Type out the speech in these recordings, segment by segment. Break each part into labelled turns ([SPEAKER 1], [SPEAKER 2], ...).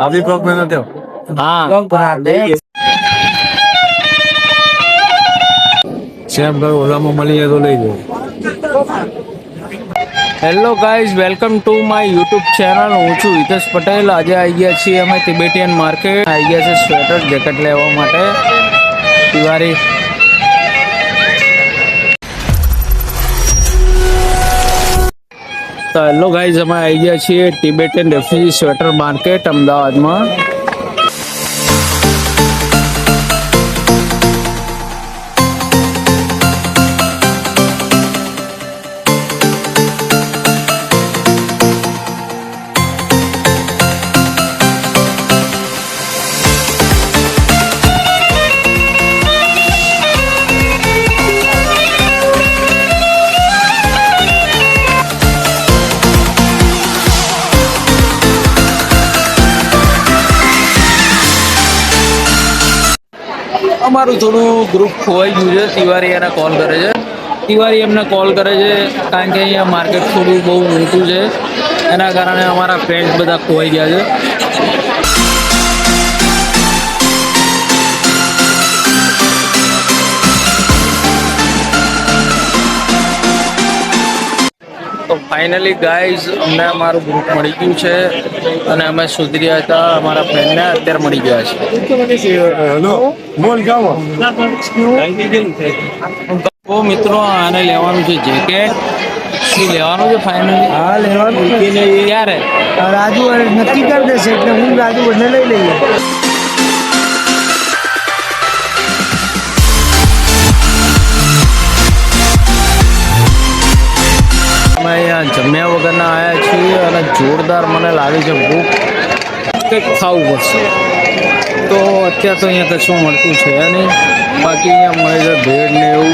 [SPEAKER 1] अभी ब्लॉग में ना थे
[SPEAKER 2] હા
[SPEAKER 1] શ્યામ ભાઈ ઓલામાં મળી જાય તો લઈ જાઓ
[SPEAKER 2] hello guys welcome to my YouTube channel હું છું હિતેશ પટેલ આજે આવી ગયા છીએ અમે તિબેટિયન માર્કેટ આવી ગયા છે સ્વેટર જેકેટ લેવા માટે દિવાળી હેલો ગાઈઝ અમે આવી ગયા છીએ ટિબેટન રેફ્યુજી સ્વેટર માર્કેટ અમદાવાદમાં. અમારું થોડું ગ્રુપ ખોવાઈ ગયું છે. તિવારી એને કોલ કરે છે. તિવારી એમને કોલ કરે છે કારણ કે અહીંયા માર્કેટ થોડું બહુ મોટું છે. એના કારણે અમારા ફ્રેન્ડ્સ બધા ખોવાઈ ગયા છે. ફાઇનલી ગાઈઝ અમને અમારું ગ્રુપ મળી ગયું છે અને અમે સુધર્યા હતા અમારા ફ્રેન્ડને અત્યારે મળી ગયા છે. તો મિત્રો આને લેવાનું છે જેકેટ શું લેવાનું છે ફાઇનલી
[SPEAKER 3] હા લેવાનું.
[SPEAKER 2] ક્યારે?
[SPEAKER 3] રાજુ નક્કી કરી દેશે એટલે હું રાજુ બંને લઈ લઈએ.
[SPEAKER 2] વગરના આવ્યા છીએ અને જોરદાર મને લાગે છે ભૂખ કંઈક ખાવું પડશે. તો અત્યારે તો અહીંયા કશું મળતું છે નહીં. બાકી અહીંયા મળે છે ભેળ ને એવું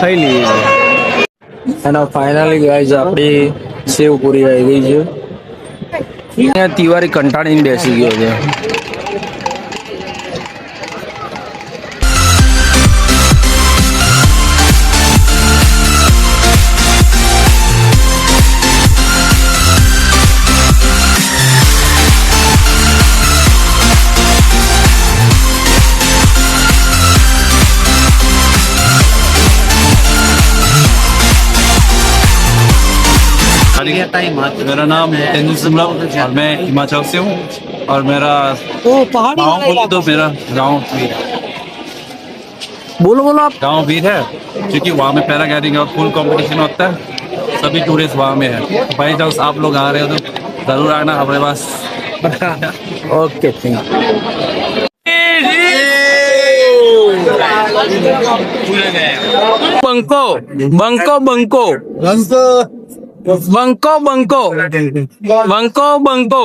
[SPEAKER 2] ખાઈ લઈએ. છીએ અને ફાઇનલી ગાઈઝ આપણી સેવ પૂરી આવી ગઈ છે. અહીંયા તિવારી કંટાળીને બેસી ગયો છે.
[SPEAKER 1] मेरा नाम तेंदुल सिमला और मैं हिमाचल से हूँ और मेरा ओ, पहाड़ी तो मेरा गाँव वीर
[SPEAKER 2] बोलो बोलो आप
[SPEAKER 1] गाँव वीर है क्योंकि वहाँ में पैरा पैराग्लाइडिंग और फुल कॉम्पिटिशन होता है। सभी टूरिस्ट वहाँ में है। बाई चांस आप लोग आ रहे हो तो ज़रूर आना हमारे पास।
[SPEAKER 2] Okay बंको बंको बंको bangko. બંકો બંકો. બંકો બંકો.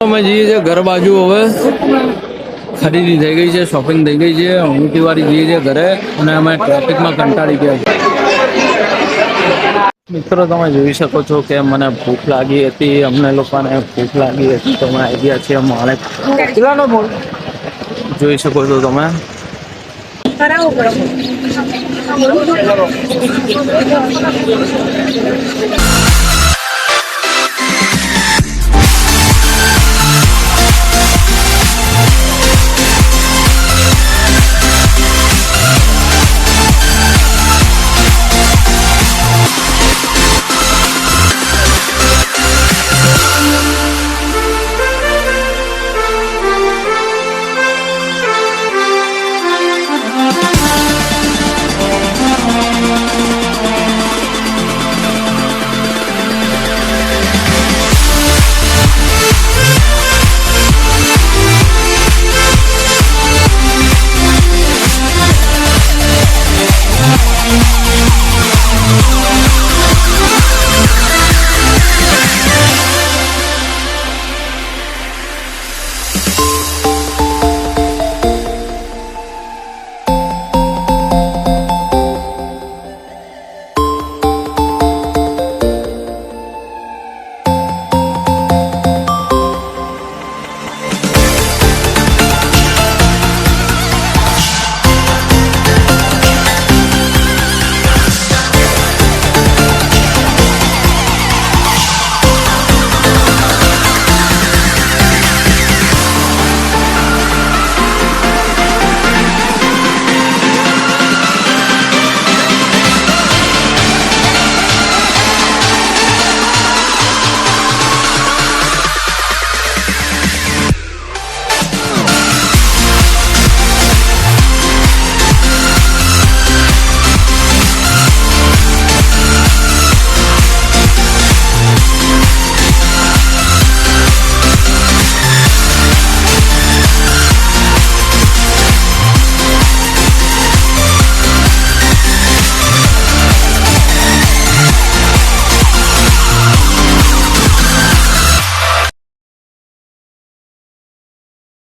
[SPEAKER 2] અમે જઈએ છીએ ઘર બાજુ હવે. ખરીદી થઈ ગઈ છે શોપિંગ થઈ ગઈ છે. હું તિવારી જઈએ છીએ ઘરે અને અમે ટ્રાફિકમાં કંટાળી ગયા મિત્રો તમે જોઈ શકો છો કે મને ભૂખ લાગી હતી. અમને લોકોને ભૂખ લાગી હતી. તમે આઈડિયા આવી ગયા છીએ માણેક. કેટલાનો જોઈ શકો છો તમે.
[SPEAKER 4] Thank you.